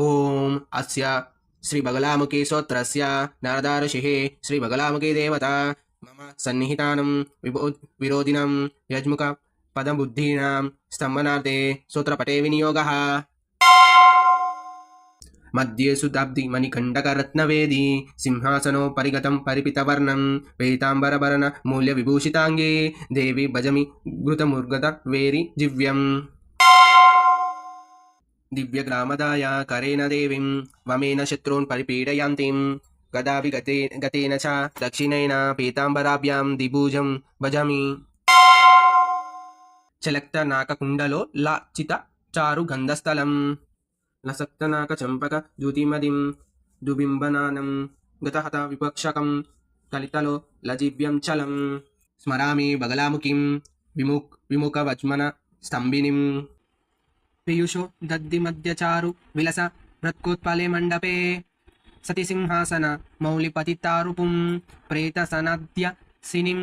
ఓం అస్య శ్రీ బగలాముఖి సోత్రస్య నారదా శ్రీ బగలాముఖి దేవత మమ సన్నిహితానం విభో విరోధినం యజ్ముఖ పదబుద్ధీనాం స్తంభనార్థే సూత్రపటే వినియోగः మధ్యే సుదాబ్ది మణికంఠకరత్నవేది సింహాసనో పరిగతం పరిపితవర్ణం పీతాంబరభరణ మూల్య విభూషితాంగే దేవి భజమి ఘృతముర్గత వేరి జివ్యం దివ్యగ్రామదాయ కరేణ దేవీం వమేన శత్రూన్ పరిపీడయాంతిం గదాభి గతే గతేన చ దక్షిణేన పీతాంబరాభ్యాం దిభూజం భజమి చలక్త నాకకుండలో లాచిత చారు గంధస్థలం లసక్తనాక చంపక జ్యోతిమదిం దుబింబనానం గతహత విపక్షకం కలితలో లజిభ్యం చలం స్మరామి బగలాముఖిం విముక్ విముఖ వజ్మన స్తంభినిం పీయూషో దద్ది మధ్యచారు విలస మృత్కోత్పలే మండపే సతి సింహాసన మౌలిపతితారుపుం ప్రేత సనద్య సినిం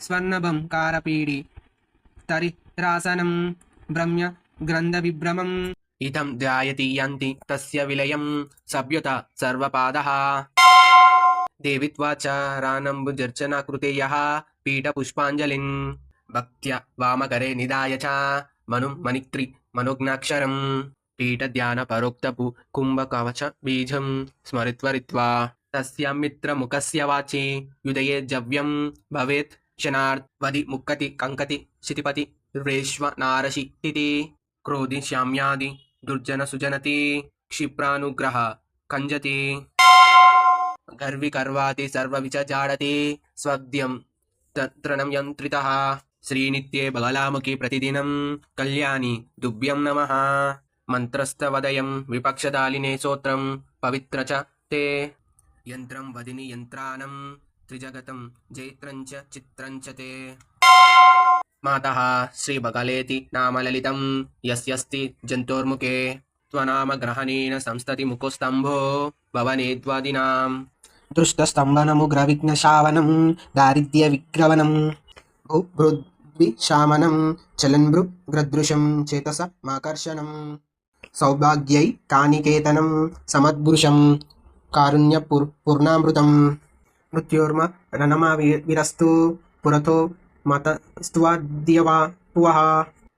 స్వర్ణభం కారపీడి తరిరాసనం బ్రహ్మ్య గ్రంథ విభ్రమం ఇదం ధ్యాయతి యంతి తస్య విలయం సభ్యుత సర్వపాదః దేవిత్వాచ చ రానంబుజర్చన కృతే యః పీఠపుష్పాంజలిన్ భక్త్య వామకరే నిదాయ చ మనుం మణిత్రి మనోజ్ఞాక్షరం పీఠధ్యాన పరోక్తపు కుంభకవచ బీజం స్మరిత్వరిత్వా తస్య మిత్రముఖస్య వాచి యుదయే జవ్యం భవేత్ క్షణార్థ్ ముక్కతి కంకతి శితిపతి రేష్వ నారసి క్రోధి శామ్యాది దుర్జన సుజనతి క్షిప్రానుగ్రహ కంజతి గర్వి కర్వాతి సర్వ విచజాడతి స్వద్యం తత్రణం యంత్రిత శ్రీనిత్యే బగలాముఖి ప్రతిదినం కళ్యాణి దుభ్యం నమ మంత్రస్తవదయం విపక్షదాలినే సోత్రం పవిత్ర చ తే యంత్రం వదిని యంత్రానం త్రిజగతం జైత్రం చ చిత్రం చ తే మాతः శ్రీబగలేతి నామ లలితం యస్యస్తి జంతోర్ముఖే త్వనామగ్రహణేన సంస్తతి ముఖోస్తంభో భవనేద్వాదినాం దృష్టస్తంభనముగ్రవిఘ్నశావనం దారిద్ర్య విగ్రవణం భృద్విశామనం చలన్భృ గ్రదృశం చేతస మాకర్షణం సౌభాగ్యై కానికేతనం సమద్భృశం కారుణ్య పూర్ణామృతం మృత్యోర్మ రణమా విరస్తు పురతో మతస్త్వాద్యవా పువః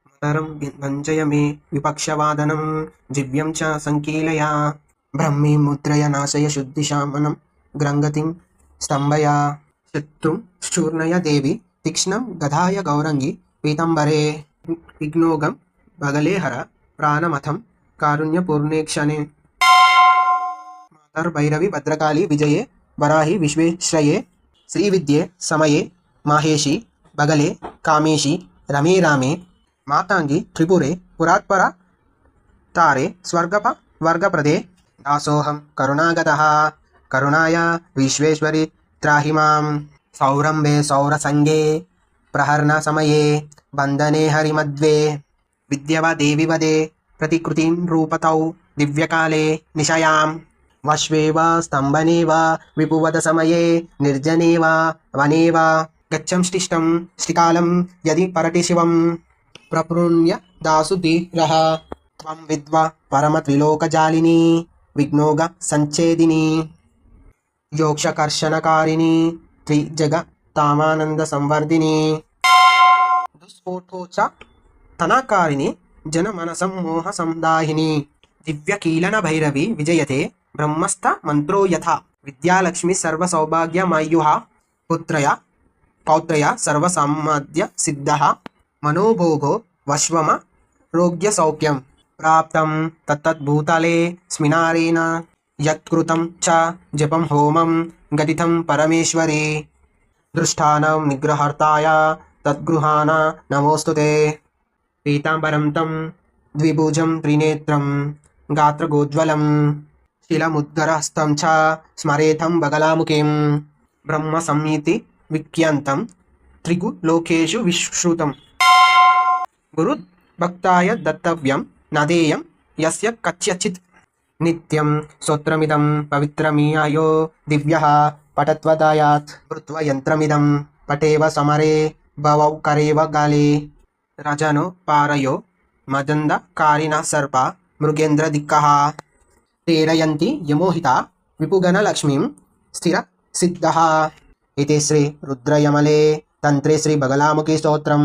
మతరం గంజయ మే విపక్షవాదనం జివ్యం చ సంకీలయా బ్రహ్మీ ముద్రయ నాశయ శుద్ధిశామనం గ్రంగతిం స్తంభయ శత్రు శూర్ణయ దేవి तीक्षण गधाय गौरंगी पीतंबरे विघ्नोगं बगले हर प्राणमथम कारुण्यपूर्णेक्षणे। मातर्भैरवि भद्रकाली विजये वराहि विश्वेश्रये श्रीविद्ये समये माहेशि बगले कामेशी रमे रामे मातांगी त्रिपुरे पुरात्पर तारे स्वर्गप वर्गप्रदे दासोहम करुणागतः करुणाया विश्वेश्वरी त्राहि సౌరసంగే ప్రహర్ణ సమయే బంధనే హరిమద్వే విద్యవ దేవి వదే ప్రతికృతిం రూపతౌ దివ్యకాలే నిశయాం. వశ్వే వా స్తంభనే వా విపువద సమయే నిర్జనే వా వనే వా గచ్చం శ్లిష్టం శ్రీకాలం యది పరటి శివం. ప్రపృణ్య దాసు శ్రీ త్వం సంవర్ధిని దుస్ఫోటోచ తనకారిణి జనమనసం మోహ సందాహిని దివ్యకీలన భైరవి విజయతే బ్రహ్మస్థ మంత్రో యథ విద్యాలక్ష్మి సర్వ సౌభాగ్య సౌభాగ్యమయూహ పుత్రయ పౌత్రయ సర్వసమ్మద్య సిద్ధ మనోభోగో వశ్వమ రోగ్య సౌఖ్యం ప్రాప్తం తత్తద్భూతలే స్మినారేణ యత్కృతం చ జపం హోమం గదితం పరమేశ్వరే దృష్టానం నిగ్రహర్తాయ తద్గృహాన నమోస్తుతే పీతాంబరం తం ద్విభుజం త్రినేత్రం గాత్రగోజ్వలం శిలముద్గరహస్తం చ స్మరేథం బగలాముఖిం బ్రహ్మ సంహితి విఖ్యంతం త్రిగు లోకేషు విశ్రుతం గురు భక్తాయ దత్తవ్యం నదేయం యస్య కస్యచిత్ నిత్యం స్తోత్రమిదం పవిత్రమీయో దివ్య పటత్వదాయాత్ భృత్వ యంత్రమిదం పటేవ సమరే భవౌ కరేవ గాలే రజను పారయో మదంద కారిణ సర్ప మృగేంద్ర దిక్కః ప్రేరయంతి యమోహిత విపుగణలక్ష్మీం స్థిర సిద్ధ ఇది శ్రీ రుద్రయమలే తంత్రే శ్రీ బగలాముఖి స్తోత్రం